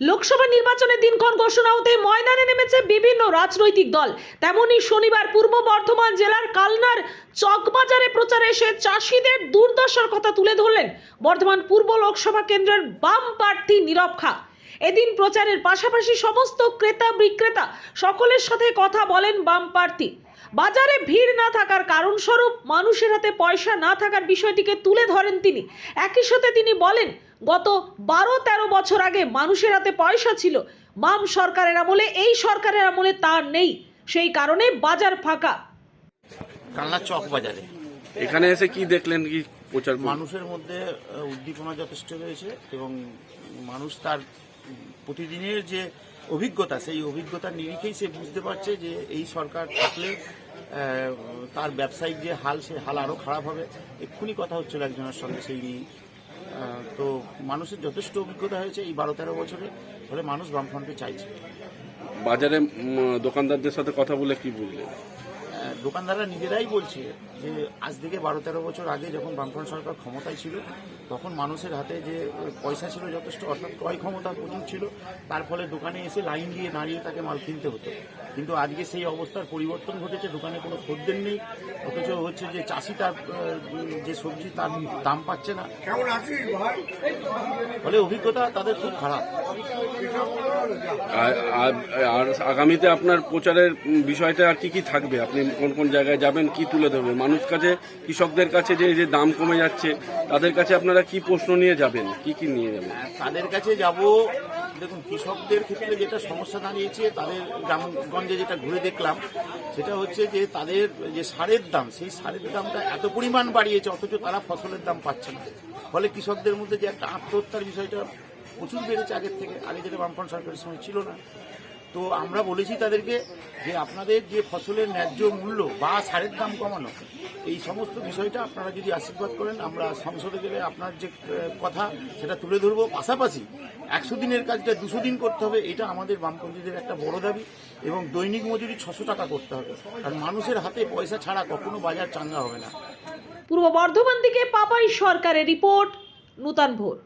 লোকসভা নির্বাচনের দিনক্ষণ ঘোষণা হতে ময়দানে নেমেছে বিভিন্ন রাজনৈতিক দল। তেমনি শনিবার পূর্ব বর্ধমান জেলার কালনার চকবাজারে প্রচারে এসে চাষিদের দুর্দশার কথা তুলে ধরলেন বর্ধমান পূর্ব লোকসভা কেন্দ্রের বাম প্রার্থী নীরব খা। এদিন প্রচারের পাশাপাশি সমস্ত ক্রেতা বিক্রেতা সকলের সাথে কথা বলেন বাম প্রার্থী। বাজারে ভিড় না থাকার কারণস্বরূপ মানুষের হাতে পয়সা না থাকার বিষয়টিকে তুলে ধরেন তিনি। একই সাথে তিনি বলেন গত বারো তেরো বছর আগে মানুষের হাতে পয়সা ছিল। বাম সরকারের আমলে এই সরকারের আমলে তা নেই। সেই কারণে বাজার ফাঁকা। কালনা চক বাজারে। এখানে এসে কি দেখলেন কি প্রচার মানুষের মধ্যে উদ্দীপনা যথেষ্ট রয়েছে এবং মানুষ তার প্রতিদিনের যে অভিজ্ঞতা সেই অভিজ্ঞতার নিরিখেই সে বুঝতে পারছে যে এই সরকার থাকলে তার ব্যবসায়িক যে হাল সে হাল আরও খারাপ হবে। এক্ষুনি কথা হচ্ছিল একজনের সঙ্গে সেই নিয়ে। তো মানুষের যথেষ্ট অভিজ্ঞতা হয়েছে এই বারো তেরো বছরে ফলে মানুষ বামফ্রন্টে চাইছে। বাজারে দোকানদারদের সাথে কথা বলে কি বুঝলেন দোকানদাররা নিজেরাই বলছে যে আজ থেকে বারো তেরো বছর আগে যখন বামফ্রন্ট সরকার ক্ষমতায় ছিল তখন মানুষের হাতে যে পয়সা ছিল যথেষ্ট অর্থাৎ ক্রয় ক্ষমতা প্রচুর ছিল তার ফলে দোকানে এসে লাইন দিয়ে দাঁড়িয়ে তাকে মাল কিনতে হতো। কিন্তু আজকে সেই অবস্থার পরিবর্তন ঘটেছে দোকানে কোনো খদ্দের নেই অথচ হচ্ছে যে চাষি তার যে সবজি তার দাম পাচ্ছে না। ফলে অভিজ্ঞতা তাদের খুব খারাপ। আর- আর- আর আগামীতে আপনার প্রচারের বিষয়টা আর কি কি থাকবে? আপনি কোন কোন জায়গায় যাবেন, কি তুলে ধরবেন? মানুষ কাছে, কৃষকদের কাছে যে যে দাম কমে যাচ্ছে, তাদের কাছে আপনারা কি প্রশ্ন নিয়ে যাবেন? কি কি নিয়ে যাবেন? তাদের কাছে যাব। দেখুন, কৃষকদের ক্ষেত্রে যেটা সমস্যা দাঁড়িয়েছে, তাদের গ্রামগঞ্জে যেটা ঘুরে দেখলাম, সেটা হচ্ছে যে, তাদের যে সারের দাম, সেই সারের দামটা এত পরিমাণ বাড়িয়েছে, অথচ তারা ফসলের দাম পাচ্ছে না। ফলে কৃষকদের মধ্যে যে একটা আত্মহত্যার বিষয়টা প্রচুর বেড়েছে আগের থেকে। আগে যেটা বামফ্রন্ট সরকারের সময় ছিল না। তো আমরা বলেছি তাদেরকে যে আপনাদের যে ফসলের ন্যায্য মূল্য বা সারের দাম কমানো, এই সমস্ত বিষয়টা আপনারা যদি আশীর্বাদ করেন, আমরা সংসদে গেলে আপনার যে কথা সেটা তুলে ধরবো। পাশাপাশি একশো দিনের কাজটা দুশো দিন করতে হবে, এটা আমাদের বামপন্থীদের একটা বড় দাবি এবং দৈনিক মজুরি ছশো টাকা করতে হবে। কারণ মানুষের হাতে পয়সা ছাড়া কখনো বাজার চাঙ্গা হবে না। পূর্ব বর্ধমান থেকে পাপাই সরকারের রিপোর্ট, নূতন ভোর